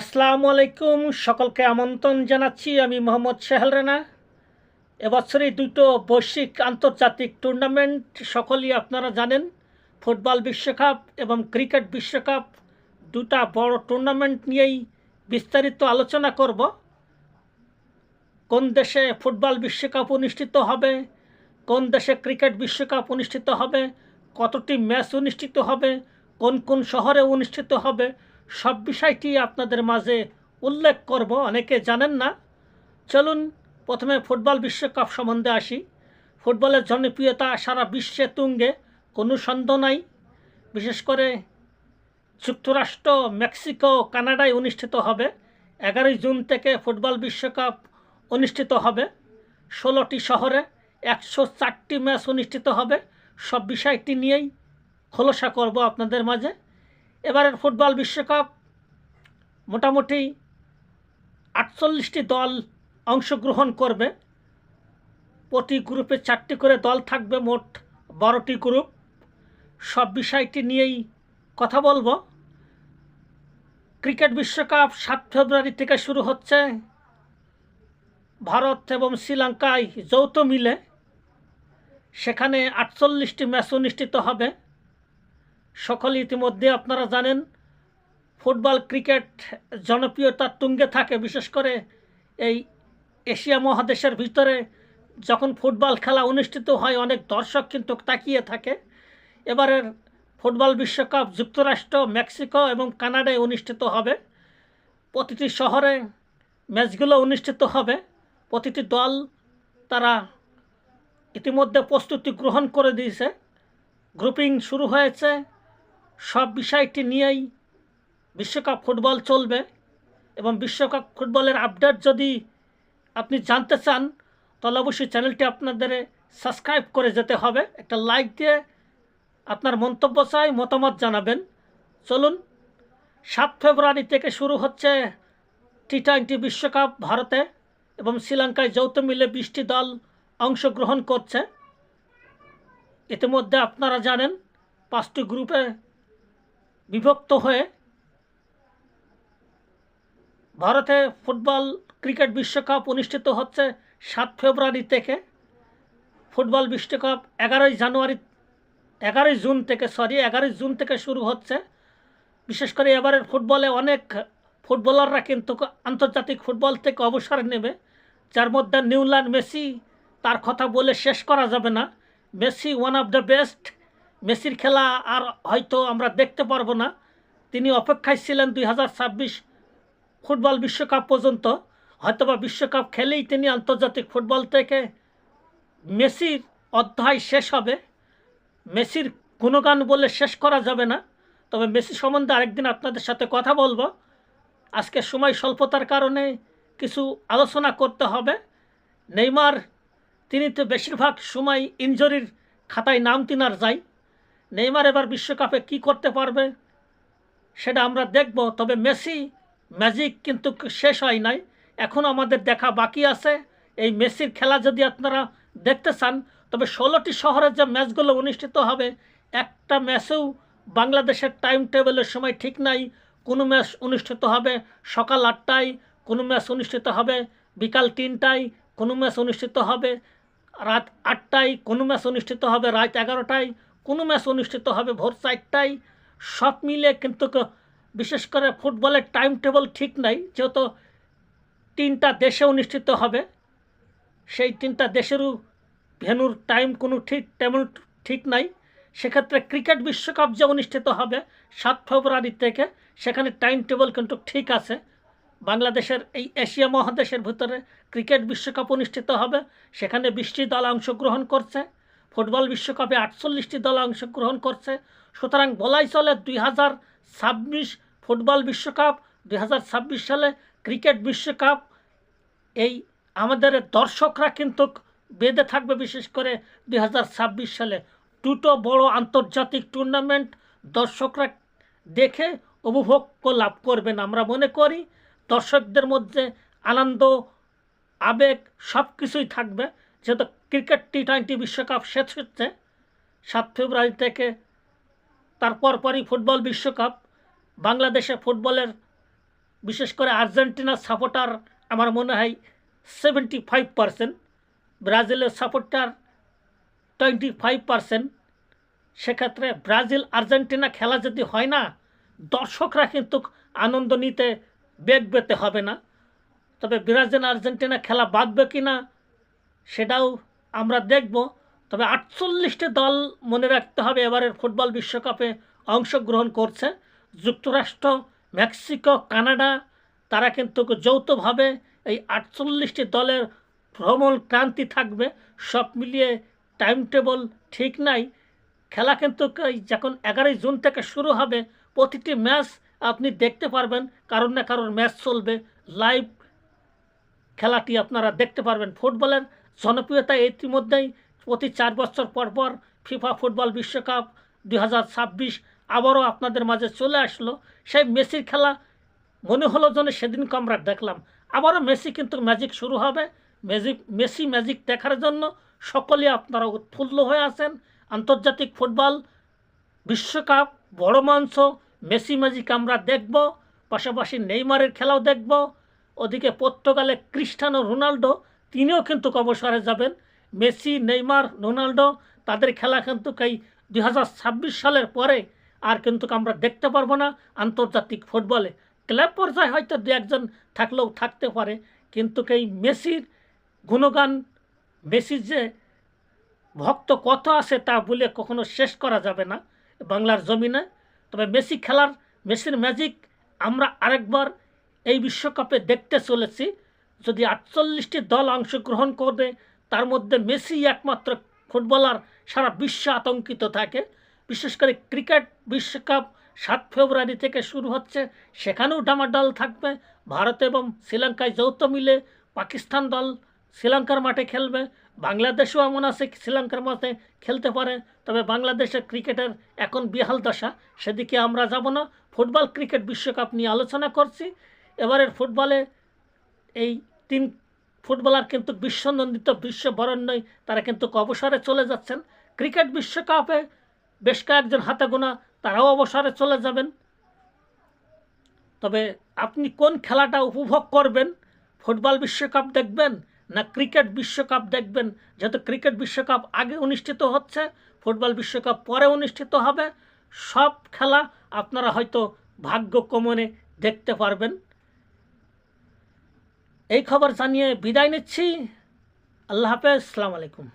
আসসালামু আলাইকুম সকলকে আমন্ত্রণ জানাচ্ছি। আমি মোহাম্মদ সেহেল রানা। এবছরই দুটো বৈশ্বিক আন্তর্জাতিক টুর্নামেন্ট সকলেই আপনারা জানেন, ফুটবল বিশ্বকাপ এবং ক্রিকেট বিশ্বকাপ দুটা বড় টুর্নামেন্ট নিয়েই বিস্তারিত আলোচনা করব। কোন দেশে ফুটবল বিশ্বকাপ অনুষ্ঠিত হবে, কোন দেশে ক্রিকেট বিশ্বকাপ অনুষ্ঠিত হবে, কতটি ম্যাচ অনুষ্ঠিত হবে, কোন কোন শহরে অনুষ্ঠিত হবে সব বিষয়টি আপনাদের মাঝে উল্লেখ করব, অনেকে জানেন না। চলুন প্রথমে ফুটবল বিশ্বকাপ সম্বন্ধে আসি। ফুটবলের জনপ্রিয়তা সারা বিশ্বে তুঙ্গে, কোনো সন্দেহ নাই। বিশেষ করে যুক্তরাষ্ট্র, মেক্সিকো, কানাডায় অনুষ্ঠিত হবে। এগারোই জুন থেকে ফুটবল বিশ্বকাপ অনুষ্ঠিত হবে। ষোলোটি শহরে একশো চারটি ম্যাচ অনুষ্ঠিত হবে। সব বিষয়টি নিয়েই খোলসা করব আপনাদের মাঝে। এবারের ফুটবল বিশ্বকাপ, মোটামুটি আটচল্লিশটি দল অংশগ্রহণ করবে। প্রতি গ্রুপে চারটি করে দল থাকবে, মোট বারোটি গ্রুপ। সব বিষয়টি নিয়েই কথা বলব। ক্রিকেট বিশ্বকাপ সাত ফেব্রুয়ারি থেকে শুরু হচ্ছে। ভারত এবং শ্রীলঙ্কায় যৌথ মিলে। সেখানে আটচল্লিশটি ম্যাচ অনুষ্ঠিত হবে। সকলে ইতিমধ্যে আপনারা জানেন, ফুটবল ক্রিকেট জনপ্রিয়তার তুঙ্গে থাকে। বিশেষ করে এই এশিয়া মহাদেশের ভিতরে যখন ফুটবল খেলা অনুষ্ঠিত হয়, অনেক দর্শক কিন্তু তাকিয়ে থাকে। এবারের ফুটবল বিশ্বকাপ যুক্তরাষ্ট্র, মেক্সিকো এবং কানাডায় অনুষ্ঠিত হবে। প্রতিটি শহরে ম্যাচগুলো অনুষ্ঠিত হবে। প্রতিটি দল তারা ইতিমধ্যে প্রস্তুতি গ্রহণ করে দিয়েছে। গ্রুপিং শুরু হয়েছে। সব বিষয়টি নিয়েই বিশ্বকাপ ফুটবল চলবে এবং বিশ্বকাপ ফুটবলের আপডেট যদি আপনি জানতে চান, তাহলে অবশ্যই চ্যানেলটি আপনাদের সাবস্ক্রাইব করে যেতে হবে। একটা লাইক দিয়ে আপনার মন্তব্য চাই, মতামত জানাবেন। চলুন, সাত ফেব্রুয়ারি থেকে শুরু হচ্ছে টি টোয়েন্টি বিশ্বকাপ ভারতে এবং শ্রীলঙ্কায় যৌথ মিলে বিশটি দল অংশগ্রহণ করছে। ইতিমধ্যে আপনারা জানেন, পাঁচটি গ্রুপে বিভক্ত হয়ে ভারতে ফুটবল ক্রিকেট বিশ্বকাপ অনুষ্ঠিত হচ্ছে সাত ফেব্রুয়ারি থেকে। ফুটবল বিশ্বকাপ এগারোই জানুয়ারি, এগারোই জুন থেকে, সরি, এগারোই জুন থেকে শুরু হচ্ছে। বিশেষ করে এবারের ফুটবলে অনেক ফুটবলাররা কিন্তু আন্তর্জাতিক ফুটবল থেকে অবসর নেবে, যার মধ্যে নিউল্যান্ড মেসি, তার কথা বলে শেষ করা যাবে না। Messi one of the best মেসির খেলা আর হয়তো আমরা দেখতে পারব না। তিনি অপেক্ষায় ছিলেন দুই হাজার ছাব্বিশ ফুটবল বিশ্বকাপ পর্যন্ত। হয়তোবা বিশ্বকাপ খেলেই তিনি আন্তর্জাতিক ফুটবল থেকে মেসির অধ্যায় শেষ হবে। মেসির গুণগান বলে শেষ করা যাবে না। তবে মেসি সম্বন্ধে আরেকদিন আপনাদের সাথে কথা বলব। আজকে সময় স্বল্পতার কারণে কিছু আলোচনা করতে হবে। নেইমার, তিনি তো বেশিরভাগ সময় ইনজুরির খাতায় নাম তিনার যাই নেইমার এবার বিশ্বকাপে কি করতে পারবে, সেটা আমরা দেখব। তবে মেসি, ম্যাজিক কিন্তু শেষ হয় নাই। এখন আমাদের দেখা বাকি আছে। এই মেসির খেলা যদি আপনারা দেখতে চান, তবে ষোলোটি শহরের যে ম্যাচগুলো অনুষ্ঠিত হবে, একটা ম্যাচেও বাংলাদেশের টাইম টেবিলের সময় ঠিক নাই। কোনো ম্যাচ অনুষ্ঠিত হবে সকাল আটটায়, কোনো ম্যাচ অনুষ্ঠিত হবে বিকাল তিনটায়, কোনো ম্যাচ অনুষ্ঠিত হবে রাত আটটায়, কোনো ম্যাচ অনুষ্ঠিত হবে রাত এগারোটায়। কোনো ম্যাচ অনুষ্ঠিত হবে ভোর চারটায়। সব মিলে কিন্তু বিশেষ করে ফুটবলের টাইম টেবল ঠিক নাই, যেহেতু তিনটা দেশে অনুষ্ঠিত হবে। সেই তিনটা দেশেরও ভেনুর টাইম কোনো ঠিক, তেমন ঠিক নাই। সেক্ষেত্রে ক্রিকেট বিশ্বকাপ যে অনুষ্ঠিত হবে সাত ফেব্রুয়ারি থেকে, সেখানে টাইম টেবল কিন্তু ঠিক আছে। বাংলাদেশের এই এশিয়া মহাদেশের ভিতরে ক্রিকেট বিশ্বকাপ অনুষ্ঠিত হবে। সেখানে বিশটি দল অংশগ্রহণ করছে। ফুটবল বিশ্বকাপে আটচল্লিশটি দল অংশগ্রহণ করছে। সুতরাং বলাই চলে দুই হাজার ছাব্বিশ ফুটবল বিশ্বকাপ, দুই হাজার ছাব্বিশ সালে ক্রিকেট বিশ্বকাপ। এই আমাদের দর্শকরা কিন্তু বেঁধে থাকবে বিশেষ করে দুই হাজার ছাব্বিশ সালে। দুটো বড় আন্তর্জাতিক টুর্নামেন্ট দর্শকরা দেখে উপভোগ লাভ করবেন। আমরা মনে করি দর্শকদের মধ্যে আনন্দ, আবেগ সব কিছুই থাকবে। যেহেতু ক্রিকেট টি টোয়েন্টি বিশ্বকাপ শেষ হচ্ছে, সাত ফেব্রুয়ারি থেকে তারপর পরই ফুটবল বিশ্বকাপ। বাংলাদেশে ফুটবলের, বিশেষ করে আর্জেন্টিনার সাপোর্টার আমার মনে হয় সেভেন্টি ফাইভ পারসেন্ট, ব্রাজিলের সাপোর্টার টোয়েন্টি ফাইভ পারসেন্ট। সেক্ষেত্রে ব্রাজিল আর্জেন্টিনা খেলা যদি হয় না, দর্শকরা কিন্তু আনন্দ নিতে বেগ পেতে হবে না। তবে ব্রাজিল আর্জেন্টিনা খেলা বাঁধবে কি না সেটাও আমরা দেখব। তবে আটচল্লিশটি দল মনে রাখতে হবে এবারের ফুটবল বিশ্বকাপে অংশগ্রহণ করছে। যুক্তরাষ্ট্র, মেক্সিকো, কানাডা, তারা কিন্তু যৌথভাবে এই আটচল্লিশটি দলের ভ্রমণ ক্রান্তি থাকবে। সব মিলিয়ে টাইম টেবল ঠিক নাই। খেলা কিন্তু যখন এগারোই জুন থেকে শুরু হবে, প্রতিটি ম্যাচ আপনি দেখতে পারবেন। কারণ না কারণ ম্যাচ চলবে। লাইভ খেলাটি আপনারা দেখতে পারবেন। ফুটবলের জনপ্রিয়তা ইতিমধ্যেই প্রতি চার বছর পর পর ফিফা ফুটবল বিশ্বকাপ দুই হাজার ছাব্বিশ আবারও আপনাদের মাঝে চলে আসলো। সেই মেসির খেলা মনে হলো যেন সেদিন আমরা দেখলাম। আবারও মেসি কিন্তু ম্যাজিক শুরু হবে। ম্যাজিক মেসি ম্যাজিক দেখার জন্য সকলে আপনারা উৎফুল্ল হয়ে আছেন। আন্তর্জাতিক ফুটবল বিশ্বকাপ, বড় মঞ্চ, মেসি ম্যাজিক আমরা দেখব। পাশাপাশি নেইমারের খেলাও দেখব। ওদিকে পর্তুগালে ক্রিস্টানো রোনাল্ডো তিনিও কিন্তু অবসরে যাবেন। মেসি, নেইমার রোনাল্ডো তাদের খেলা কিন্তু এই দু হাজার ছাব্বিশ সালের পরে আর কিন্তু আমরা দেখতে পারব না আন্তর্জাতিক ফুটবলে। ক্লাব পর্যায়ে হয়তো দু একজন থাকলেও থাকতে পারে, কিন্তু এই মেসির গুণগান, মেসির যে ভক্ত কত আছে তা বলে কখনো শেষ করা যাবে না বাংলার জমিনে। তবে মেসি খেলার, মেসির ম্যাজিক আমরা আরেকবার এই বিশ্বকাপে দেখতে চলেছি। যদি আটচল্লিশটি দল অংশগ্রহণ করবে তার মধ্যে মেসি একমাত্র ফুটবলার সারা বিশ্ব আতঙ্কিত থাকে। বিশেষ করে ক্রিকেট বিশ্বকাপ সাত ফেব্রুয়ারি থেকে শুরু হচ্ছে, সেখানেও ডামাডাল থাকবে। ভারত এবং শ্রীলঙ্কায় যৌথ মিলে পাকিস্তান দল শ্রীলঙ্কার মাঠে খেলবে। বাংলাদেশও এমন আছে শ্রীলঙ্কার মাঠে খেলতে পারে, তবে বাংলাদেশের ক্রিকেটের এখন বিহাল দশা। সেদিকে আমরা যাব না। ফুটবল ক্রিকেট বিশ্বকাপ নিয়ে আলোচনা করছি। এবারের ফুটবলে এই তিন ফুটবলার কিন্তু বিশ্বনন্দিত বিশ্ব বরণ্যই তারা কিন্তু অবসরে চলে যাচ্ছেন। ক্রিকেট বিশ্বকাপে বেশ কয়েকজন হাতে গোনা তারাও অবসরে চলে যাবেন। তবে আপনি কোন খেলাটা উপভোগ করবেন? ফুটবল বিশ্বকাপ দেখবেন না ক্রিকেট বিশ্বকাপ দেখবেন? যেহেতু ক্রিকেট বিশ্বকাপ আগে অনুষ্ঠিত হচ্ছে, ফুটবল বিশ্বকাপ পরে অনুষ্ঠিত হবে। সব খেলা আপনারা হয়তো ভাগ্য কমনে দেখতে পারবেন। এই খবর জানিয়ে বিদায় নিচ্ছি। আল্লাহ হাফেজ সালাম আলাইকুম।